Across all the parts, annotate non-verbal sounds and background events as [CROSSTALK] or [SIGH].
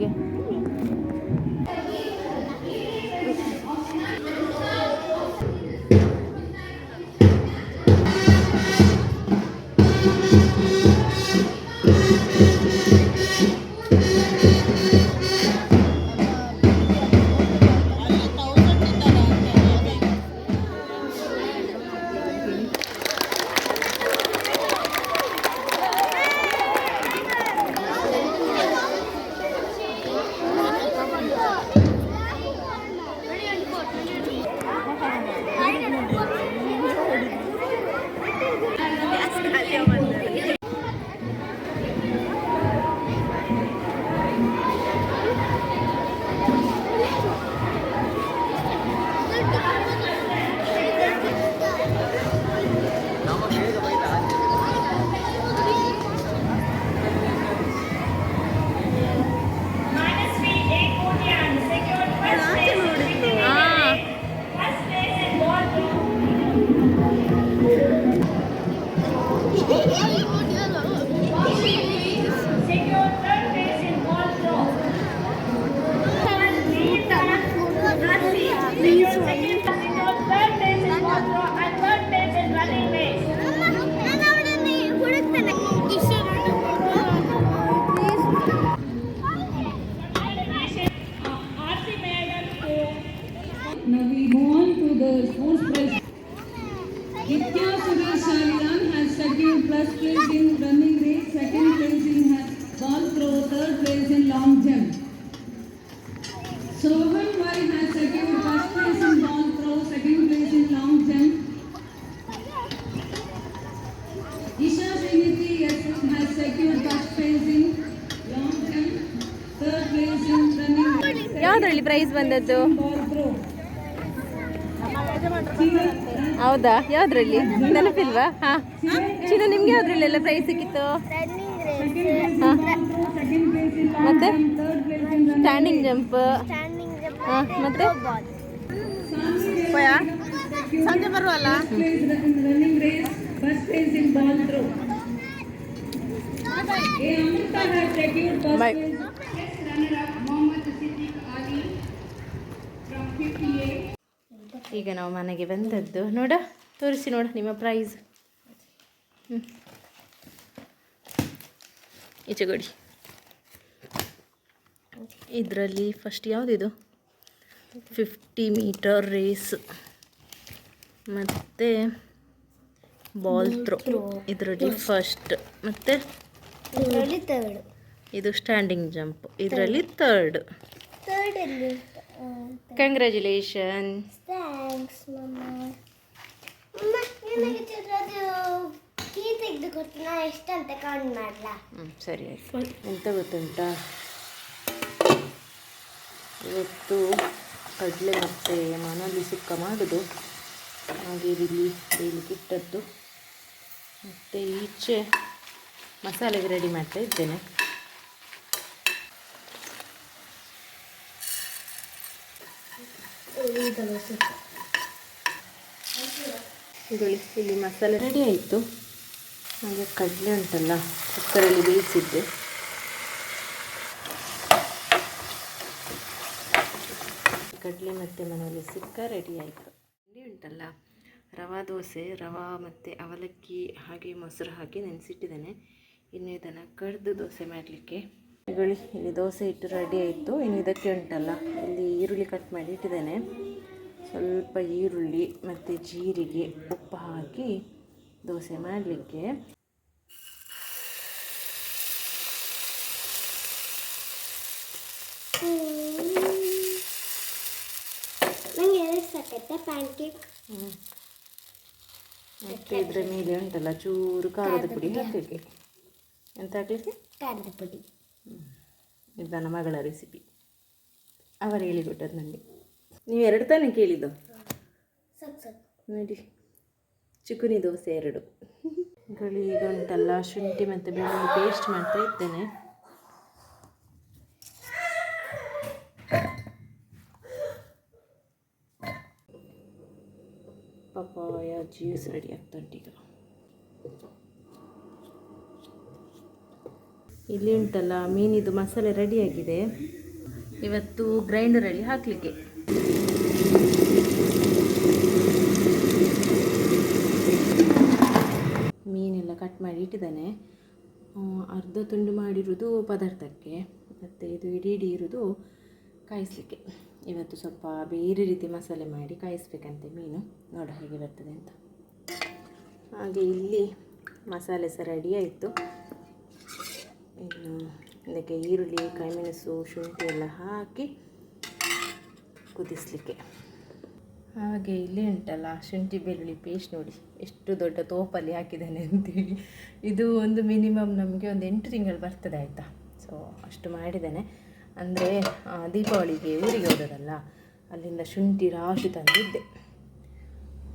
ಮಕ್ಕಳಿಗೆ ಬಂದದ್ದು ಹೌದಾ? ಯಾವ್ದ್ರಲ್ಲಿ? ನೆನಪಿಲ್ವಾ? ಹಾ. ಚಿನ್ನ ನಿಮ್ಗೆ ಯಾವ್ದ್ರಲ್ಲೆಲ್ಲ ಪ್ರೈಸ್ ಸಿಕ್ಕಿತ್ತು? ಮತ್ತೆ? ಸ್ಟ್ಯಾಂಡಿಂಗ್ ಜಂಪ್ ಮತ್ತೆ? ಸಂಜೆ ಬರುವಲ್ಲ? Place ಈಗ ನಾವು ಮನೆಗೆ ಬಂದದ್ದು. ನೋಡ ತೋರಿಸಿ ನೋಡ ನಿಮ್ಮ ಪ್ರೈಸ್ ಹ್ಞೂ ಈಚೆ ಕೊಡಿ ಇದರಲ್ಲಿ ಫಸ್ಟ್ ಯಾವುದಿದು? ಫಿಫ್ಟಿ ಮೀಟರ್ ರೇಸ್ ಮತ್ತು ಬಾಲ್ ಥ್ರೋ ಇದರಲ್ಲಿ ಫಸ್ಟ್ ಮತ್ತು? ಇದು ಸ್ಟ್ಯಾಂಡಿಂಗ್ ಜಂಪ್ ಇದರಲ್ಲಿ ಥರ್ಡ್ ತರ್ಡ್ ಕಂಗ್ರ್ಯಾಚುಲೇಷನ್ ಥ್ಯಾಂಕ್ಸ್ ಮಮ್ಮ ಕೀ ಎಷ್ಟಂತ ಕೌಂಟ್ ಮಾಡ್ಲಾ? ಹ್ಞೂ ಸರಿ ಆಯಿತು. ಎಂತ ಗೊತ್ತುಂಟಾ? ಇವತ್ತು ಕಡಲೆ ಮತ್ತೆ ಮನಲ್ಲಿ ಸುಕ್ಕ ಮಾಡೋದು. ಹಾಗೆ ಇಲ್ಲಿ ಬೇಯಲಿಕ್ಕೆ ಇಟ್ಟದ್ದು. ಮತ್ತು ಈಚೆ ಮಸಾಲೆಗೆ ರೆಡಿ ಮಾಡ್ತಾ ಇದ್ದೇನೆ. ಇಲ್ಲಿ ಮಸಾಲೆ ರೆಡಿ ಆಯಿತು. ಹಾಗೆ ಕಡಲೆ ಉಂಟಲ್ಲ, ಕುಕ್ಕರಲ್ಲಿ ಬೇಯಿಸಿದ್ದೆ. ಕಡಲೆ ಮತ್ತು ಮನೆಯಲ್ಲಿ ಸಿಕ್ಕ ರೆಡಿ ಆಯಿತು. ತಿಂಡಿ ಉಂಟಲ್ಲ, ರವಾ ದೋಸೆ, ರವಾ ಮತ್ತು ಅವಲಕ್ಕಿ ಹಾಗೆ ಮೊಸರು ಹಾಕಿ ನೆನೆಸಿಟ್ಟಿದ್ದೇನೆ. ಇನ್ನು ಇದನ್ನು ಕಡ್ದು ದೋಸೆ ಮಾಡಲಿಕ್ಕೆ. ಇವುಳಿ ಇಲ್ಲಿ ದೋಸೆ ಇಟ್ಟು ರೆಡಿ ಆಯಿತು. ಇನ್ನು ಇದಕ್ಕೆ ಉಂಟಲ್ಲ ಇಲ್ಲಿ ಈರುಳ್ಳಿ ಕಟ್ ಮಾಡಿ ಇಟ್ಟಿದ್ದೇನೆ. ಸ್ವಲ್ಪ ಈರುಳ್ಳಿ ಮತ್ತು ಜೀರಿಗೆ ಉಪ್ಪು ಹಾಕಿ ದೋಸೆ ಮಾಡಲಿಕ್ಕೆ. ಮತ್ತು ಇದರ ಮೇಲೆ ಉಂಟಲ್ಲ ಚೂರು ಖಾರದ ಪುಡಿ ಹಾಕಲಿಕ್ಕೆ ಎಂತ ಹಾಕಲಿಕ್ಕೆ? ಖಾರದ ಪುಡಿ. ಇದು ನನ್ನ ಮಗಳ ರೆಸಿಪಿ ಅವರು ಹೇಳಿಕೊಟ್ಟರು ನನಗೆ ನೀವು ಎರಡು ತಾನೇ ಕೇಳಿದ್ದು? ನೋಡಿ ಚಿಕುನಿ ದೋಸೆ ಎರಡು. ಗಳು ಈಗ ಉಂಟಲ್ಲ ಶುಂಠಿ ಮತ್ತು ಬೆಳ್ಳುಳ್ಳಿ ಪೇಸ್ಟ್ ಮಾಡ್ತಾ ಇದ್ದೇನೆ. ಪಪ್ಪಾಯ ಜ್ಯೂಸ್ ರೆಡಿ ಆಗ್ತಾ ಉಂಟು ಈಗ. ಇಲ್ಲಿ ಉಂಟಲ್ಲ, ಮೀನಿದು ಮಸಾಲೆ ರೆಡಿಯಾಗಿದೆ ಇವತ್ತು ಗ್ರೈಂಡರಲ್ಲಿ ಹಾಕಲಿಕ್ಕೆ. ಮೀನೆಲ್ಲ ಕಟ್ ಮಾಡಿ ಇಟ್ಟಿದ್ದಾನೆ. ಅರ್ಧ ತುಂಡು ಮಾಡಿರೋದು ಪದಾರ್ಥಕ್ಕೆ, ಮತ್ತು ಇದು ಇಡೀ ಇಡೀ ಇರೋದು ಕಾಯಿಸಲಿಕ್ಕೆ. ಇವತ್ತು ಸ್ವಲ್ಪ ಬೇರೆ ರೀತಿ ಮಸಾಲೆ ಮಾಡಿ ಕಾಯಿಸ್ಬೇಕಂತೆ ಮೀನು. ನೋಡ ಹೇಗೆ ಬರ್ತದೆ ಅಂತ. ಹಾಗೆ ಇಲ್ಲಿ ಮಸಾಲೆ ಸಹ ರೆಡಿ ಆಯಿತು ಇನ್ನು ಇದಕ್ಕೆ ಈರುಳ್ಳಿ ಕಾಯಿಮೆಣಸು ಶುಂಠಿ ಎಲ್ಲ ಹಾಕಿ ಕುದಿಸಲಿಕ್ಕೆ. ಹಾಗೆ ಇಲ್ಲಿ ಉಂಟಲ್ಲ ಶುಂಠಿ ಬೆಳ್ಳುಳ್ಳಿ ಪೇಸ್ಟ್ ನೋಡಿ. ಎಷ್ಟು ದೊಡ್ಡ ತೋಪಲ್ಲಿ ಹಾಕಿದ್ದಾನೆ ಅಂತೇಳಿ. ಇದು ಒಂದು ಮಿನಿಮಮ್ ನಮಗೆ ಒಂದು ಎಂಟು ತಿಂಗಳು ಬರ್ತದೆ ಆಯಿತಾ? ಸೊ ಅಷ್ಟು ಮಾಡಿದ್ದಾನೆ. ಅಂದರೆ ದೀಪಾವಳಿಗೆ ಊರಿಗೆ ಹೋದದಲ್ಲ ಅಲ್ಲಿಂದ ಶುಂಠಿ ರಾಶಿ ತಂದಿದ್ದೆ.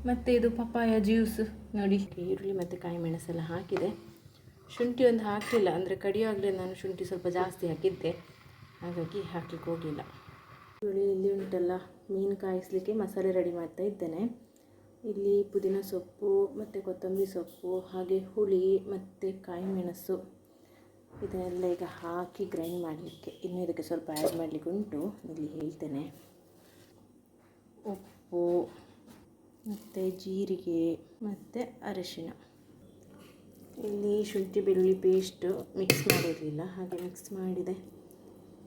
ಮತ್ತು ಇದು ಪಪ್ಪಾಯ ಜ್ಯೂಸ್ ನೋಡಿ. ಈರುಳ್ಳಿ ಮತ್ತು ಕಾಯಿ ಮೆಣಸೆಲ್ಲ ಹಾಕಿದೆ. ಶುಂಠಿ ಒಂದು ಹಾಕಲಿಲ್ಲ, ಅಂದರೆ ಕಡಿಯುವಾಗಲೇ ನಾನು ಶುಂಠಿ ಸ್ವಲ್ಪ ಜಾಸ್ತಿ ಹಾಕಿದ್ದೆ. ಹಾಗಾಗಿ ಹಾಕ್ಲಿಕ್ಕೆ ಹೋಗಲಿಲ್ಲ. ಈರುಳ್ಳಿ ಇಲ್ಲಿ ಉಂಟಲ್ಲ, ಮೀನು ಕಾಯಿಸಲಿಕ್ಕೆ ಮಸಾಲೆ ರೆಡಿ ಮಾಡ್ತಾ ಇದ್ದೇನೆ. ಇಲ್ಲಿ ಪುದೀನ ಸೊಪ್ಪು, ಮತ್ತು ಕೊತ್ತಂಬರಿ ಸೊಪ್ಪು, ಹಾಗೆ ಹುಳಿ, ಮತ್ತು ಕಾಯಿ ಮೆಣಸು ಇದನ್ನೆಲ್ಲ ಈಗ ಹಾಕಿ ಗ್ರೈಂಡ್ ಮಾಡಲಿಕ್ಕೆ. ಇನ್ನು ಇದಕ್ಕೆ ಸ್ವಲ್ಪ ಆ್ಯಡ್ ಮಾಡಲಿಕ್ಕೆ ಉಂಟು. ಇಲ್ಲಿ ಹೇಳ್ತೇನೆ. ಉಪ್ಪು, ಮತ್ತು ಜೀರಿಗೆ, ಮತ್ತು ಅರಿಶಿಣ ಇಲ್ಲಿ ಶುಂಠಿ, ಬೆಳ್ಳುಳ್ಳಿ ಪೇಸ್ಟು ಮಿಕ್ಸ್ ಮಾಡಿರಲಿಲ್ಲ, ಹಾಗೆ ಮಿಕ್ಸ್ ಮಾಡಿದೆ.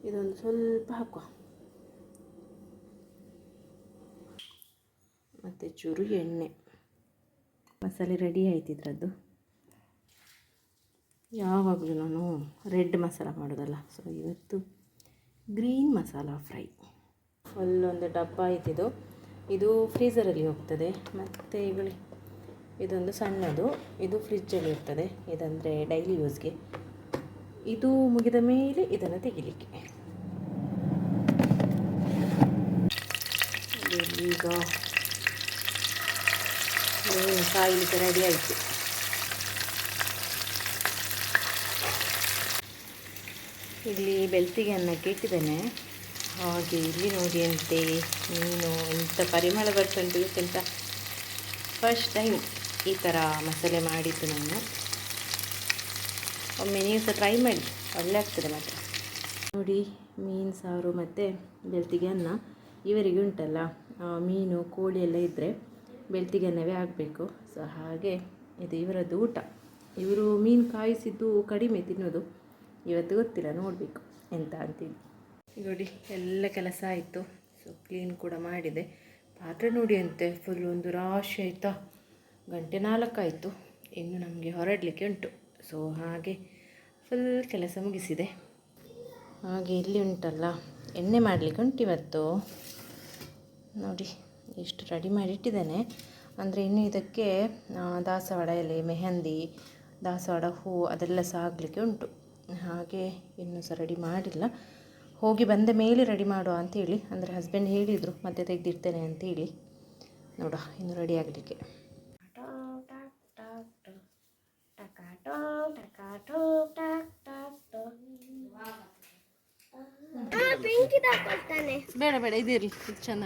ಇದೊಂದು ಸ್ವಲ್ಪ ಹಾಕುವ. ಮತ್ತು ಚೂರು ಎಣ್ಣೆ. ಮಸಾಲೆ ರೆಡಿ ಆಯ್ತು ಇದರದ್ದು. ಯಾವಾಗಲೂ ನಾನು ರೆಡ್ ಮಸಾಲ ಮಾಡೋದಲ್ಲ ಸೊ ಇವತ್ತು ಗ್ರೀನ್ ಮಸಾಲ ಫ್ರೈ ಫುಲ್ಲೊಂದು ಡಬ್ಬ ಆಯ್ತಿದು ಇದು ಫ್ರೀಸರಲ್ಲಿ ಹೋಗ್ತದೆ. ಮತ್ತು ಇವುಳಿ ಇದೊಂದು ಸಣ್ಣದು, ಇದು ಫ್ರಿಜ್ಜಲ್ಲಿ ಇರ್ತದೆ. ಇದಂದರೆ ಡೈಲಿ ಯೂಸ್ಗೆ ಇದು ಮುಗಿದ ಮೇಲೆ ಇದನ್ನು ತೆಗಿಲಿಕ್ಕೆ. ಈಗ ಕಾಯಿಲಿಕ್ಕೆ ರೆಡಿ ಆಯಿತು. ಇಲ್ಲಿ ಬೆಳ್ತಿಗೆ ಅನ್ನಕ್ಕೆ ಇಟ್ಟಿದ್ದೇನೆ. ಹಾಗೆ ಇಲ್ಲಿ ನೋಡಿ ಅಂತೆ ಮೀನು ಎಂಥ ಪರಿಮಳ ಬರ್ತುಂಟು ಇವತ್ತೆಂತ ಫಸ್ಟ್ ಟೈಮ್ ಈ ಥರ ಮಸಾಲೆ ಮಾಡಿದ್ದು ನಾನು. ಒಮ್ಮೆ ನೀವು ಸಹ ಟ್ರೈ ಮಾಡಿ, ಒಳ್ಳೆ ಆಗ್ತದೆ ಮಾತ್ರ. ನೋಡಿ, ಮೀನು, ಸಾರು ಮತ್ತು ಬೆಳ್ತಿಗೆ ಅನ್ನ ಇವರಿಗೆ ಉಂಟಲ್ಲ ಮೀನು, ಕೋಳಿ ಎಲ್ಲ ಇದ್ದರೆ ಬೆಳ್ತಿಗೆ ಅನ್ನವೇ ಆಗಬೇಕು. ಸೊ ಹಾಗೆ ಇದು ಇವರದ್ದು ಊಟ. ಇವರು ಮೀನು ಕಾಯಿಸಿದ್ದು ಕಡಿಮೆ ತಿನ್ನೋದು ಇವತ್ತು ಗೊತ್ತಿಲ್ಲ, ನೋಡಬೇಕು ಎಂತ ಅಂತೀವಿ ನೋಡಿ, ಎಲ್ಲ ಕೆಲಸ ಆಯಿತು. ಸೊ ಕ್ಲೀನ್ ಕೂಡ ಮಾಡಿದೆ. ಪಾತ್ರೆ ನೋಡಿ ಅಂತೆ ಫುಲ್ ಒಂದು ರಾಶಿ ಆಯಿತಾ. ಗಂಟೆ ನಾಲ್ಕಾಯಿತು. ಇನ್ನು ನಮಗೆ ಹೊರಡಲಿಕ್ಕೆ ಉಂಟು. ಸೊ ಹಾಗೆ ಫುಲ್ ಕೆಲಸ ಮುಗಿಸಿದೆ. ಹಾಗೆ ಇಲ್ಲಿ ಉಂಟಲ್ಲ, ಎಣ್ಣೆ ಮಾಡಲಿಕ್ಕೆ ಉಂಟು ಇವತ್ತು. ನೋಡಿ, ಎಷ್ಟು ರೆಡಿ ಮಾಡಿ ಇಟ್ಟಿದ್ದೇನೆ. ಅಂದರೆ ಇನ್ನು ಇದಕ್ಕೆ ದಾಸವಾಡ ಎಲೆ, ಮೆಹಂದಿ ದಾಸವಾಡ ಹೂ ಅದೆಲ್ಲ ಸಹ ಆಗಲಿಕ್ಕೆ ಉಂಟು. ಹಾಗೆ ಇನ್ನೂ ಸಹ ರೆಡಿ ಮಾಡಿಲ್ಲ. ಹೋಗಿ ಬಂದ ಮೇಲೆ ರೆಡಿ ಮಾಡುವ ಅಂತೇಳಿ ಅಂದರೆ ಹಸ್ಬೆಂಡ್ ಹೇಳಿದರು, ಮತ್ತೆ ತೆಗೆದಿಡ್ತೇನೆ ಅಂತೇಳಿ ನೋಡ ಇನ್ನು ರೆಡಿ ಆಗಲಿಕ್ಕೆ. ಬೇಡ ಬೇಡ ಇದಿರಲಿ ಇದು ಚೆಂದ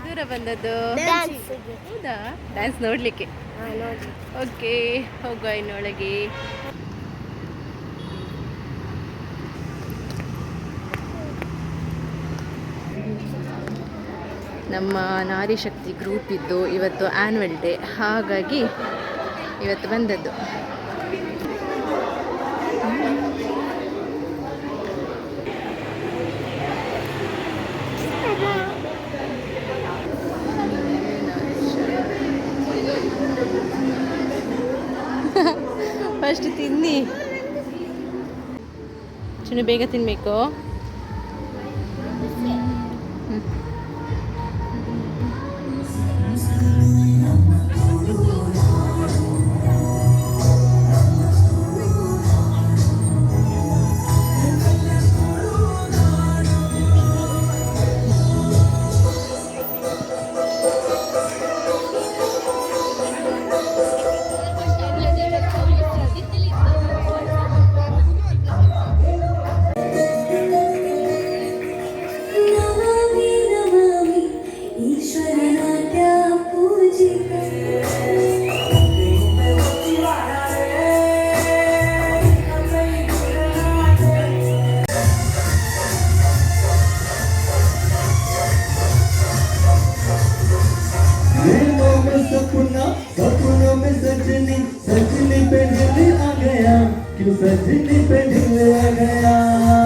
ದೂರ ಬಂದದ್ದು? ಹೌದಾ? ಡ್ಯಾನ್ಸ್ ನೋಡಲಿಕ್ಕೆ. ನೋಡಿ ಓಕೆ ಹೋಗುವ ಇನ್ನೊಳಗೆ. ನಮ್ಮ ನಾರಿ ಶಕ್ತಿ ಗ್ರೂಪ್ ಇದ್ದು ಇವತ್ತು ಆ್ಯನ್ವಲ್ ಡೇ ಹಾಗಾಗಿ ಇವತ್ತು ಬಂದದ್ದು. [LAUGHS] ಫಸ್ಟ್ ತಿನ್ನಿ. ಚಿನ್ನು ಬೇಗ ತಿನ್ನಬೇಕು तुझे जिद पे मिल गया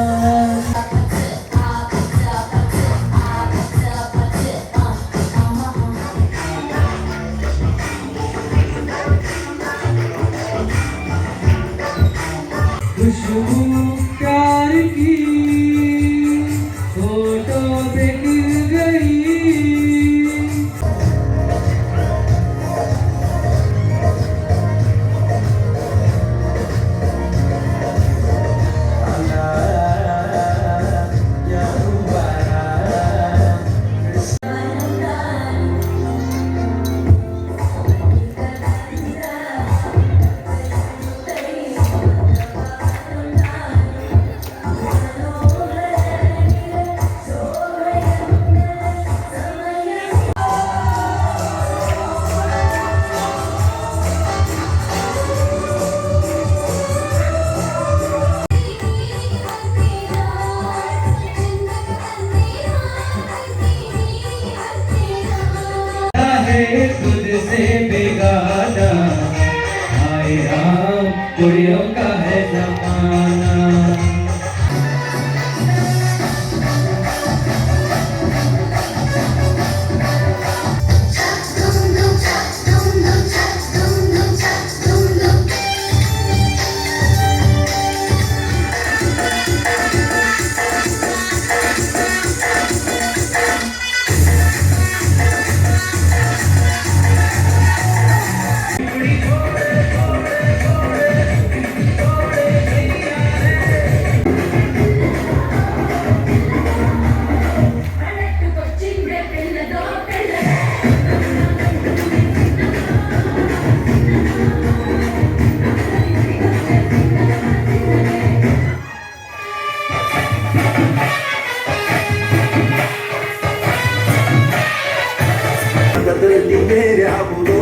ಮನದಲ್ಲಿ ಬೇರ್ಯಾವುದೋ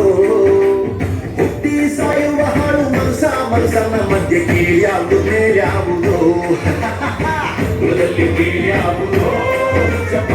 ಹುಟ್ಟಿ ಸಾಯುವ ಹಾಳು ಮನಸ ಮನಸನ ಮಧ್ಯೆ ಕೀಳ್ಯಾವುದು ಬೇರ್ಯಾವುದೋ ಕುಲದಲ್ಲಿ ಬೇರ್ಯಾವುದೋ ಜಪ